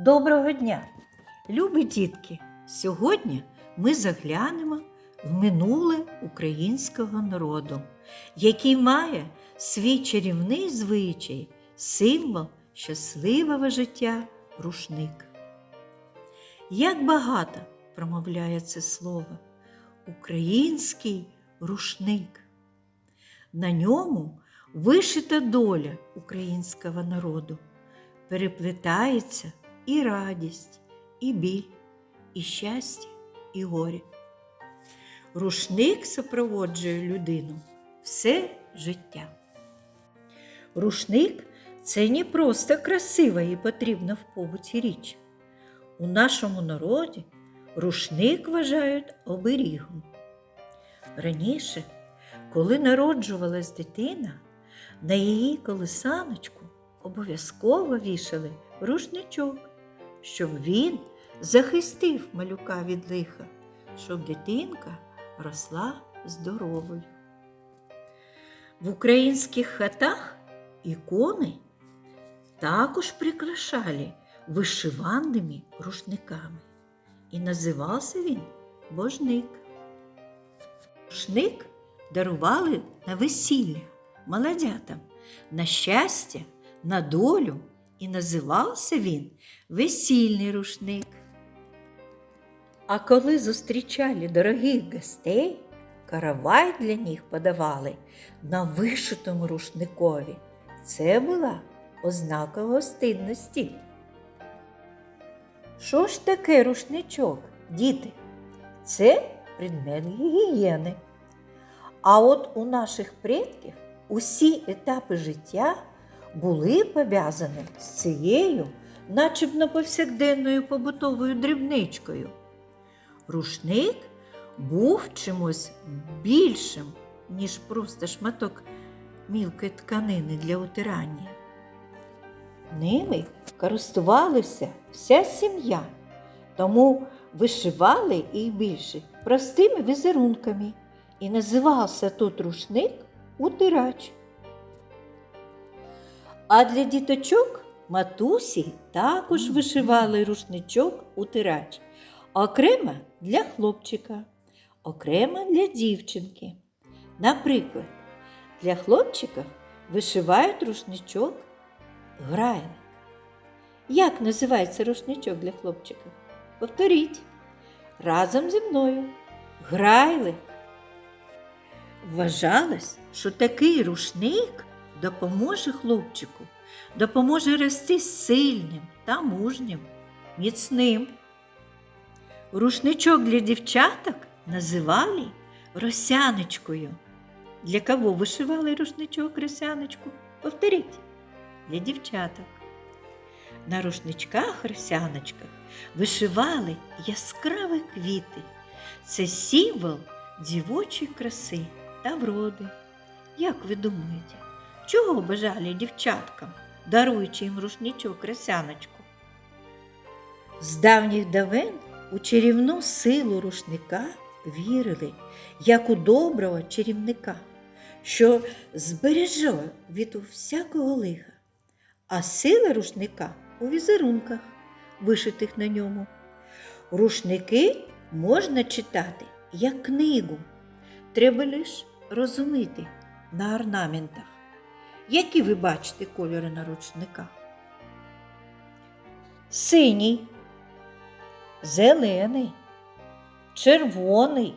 Доброго дня! Любі дітки! Сьогодні ми заглянемо в минуле українського народу, який має свій чарівний звичай, символ щасливого життя рушник. Як багато промовляє це слово український рушник. На ньому вишита доля українського народу, переплетається і радість, і біль, і щастя, і горе. Рушник супроводжує людину все життя. Рушник це не просто красива і потрібна в побуті річ. У нашому народі рушник вважають оберігом. Раніше, коли народжувалась дитина, на її колесаночку обов'язково вішали рушничок, щоб він захистив малюка від лиха, щоб дитинка росла здоровою. В українських хатах ікони також прикрашали вишиваними рушниками. І називався він божник. Рушник дарували на весілля молодятам, на щастя, на долю, і називався він весільний рушник. А коли зустрічали дорогих гостей, каравай для них подавали на вишитому рушникові. Це була ознака гостинності. Що ж таке рушничок, діти? Це предмет гігієни. А от у наших предків усі етапи життя були пов'язані з цією, начебно повсякденною побутовою дрібничкою. Рушник був чимось більшим, ніж просто шматок мілкої тканини для утирання. Ними користувалася вся сім'я, тому вишивали і більше простими візерунками і називався тут рушник утирач. А для діточок матусі також вишивали рушничок утирач, окремо для хлопчика, окремо для дівчинки. Наприклад, для хлопчика вишивають рушничок грайлик. Як називається рушничок для хлопчика? Повторіть разом зі мною. Грайлик. Вважалось, що такий рушник допоможе хлопчику, допоможе рости сильним та мужнім, міцним. Рушничок для дівчаток називали росяночкою. Для кого вишивали рушничок росяночку? Повторіть для дівчаток. На рушничках росяночках вишивали яскраві квіти. Це символ дівочої краси та вроди. Як ви думаєте, чого бажали дівчаткам, даруючи їм рушничок росяночку? З давніх давен у чарівну силу рушника вірили, як у доброго чарівника, що збереже від всякого лиха, а сила рушника у візерунках, вишитих на ньому. Рушники можна читати як книгу. Треба лише розуміти на орнаментах. Які ви бачите кольори на рушниках? Синій, зелений, червоний,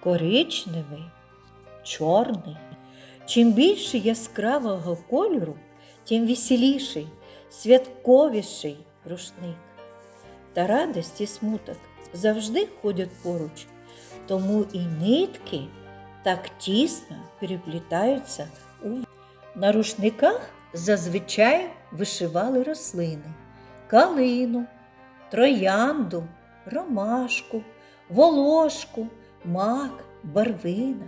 коричневий, чорний. Чим більше яскравого кольору, тим веселіший, святковіший рушник. Та радість і смуток завжди ходять поруч, тому і нитки так тісно переплітаються у на рушниках зазвичай вишивали рослини, калину, троянду, ромашку, волошку, мак, барвина,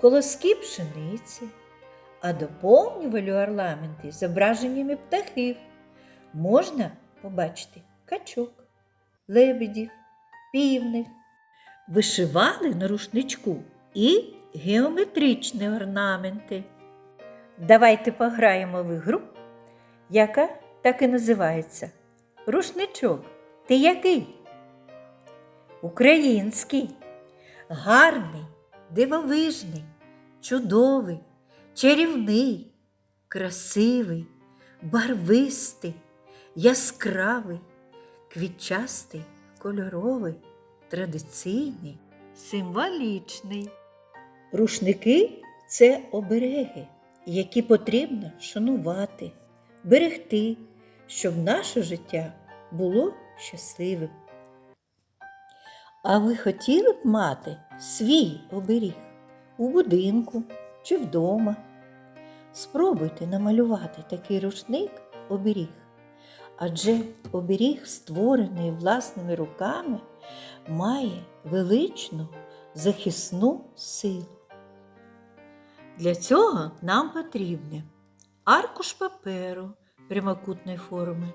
колоски пшениці, а доповнювали орнаменти зображеннями птахів. Можна побачити качок, лебедів, півник. Вишивали на рушничку і геометричні орнаменти. Давайте пограємо в ігру, яка так і називається. Рушничок. Ти який? Український, гарний, дивовижний, чудовий, чарівний, красивий, барвистий, яскравий, квітчастий, кольоровий, традиційний, символічний. Рушники це обереги, які потрібно шанувати, берегти, щоб наше життя було щасливим. А ви хотіли б мати свій оберіг у будинку чи вдома? Спробуйте намалювати такий рушник оберіг. Адже оберіг, створений власними руками, має величну захисну силу. Для цього нам потрібне аркуш паперу прямокутної форми,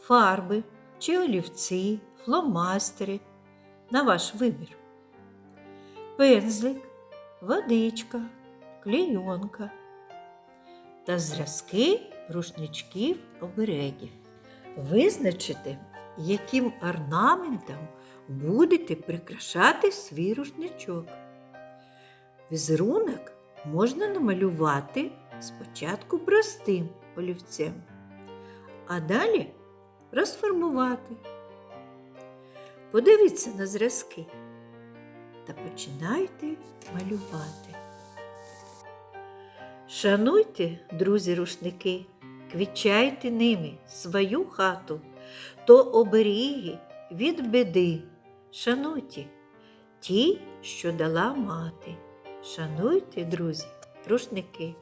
фарби чи олівці, фломастери на ваш вибір, пензлик, водичка, клейонка та зразки рушничків оберегів. Визначити, яким орнаментом будете прикрашати свій рушничок. Візерунок можна намалювати спочатку простим олівцем, а далі розформувати. Подивіться на зразки та починайте малювати. Шануйте, друзі рушники, квічайте ними свою хату, то оберіги від біди. Шануйте ті, що дала мати. Шануйте, друзі, рушники.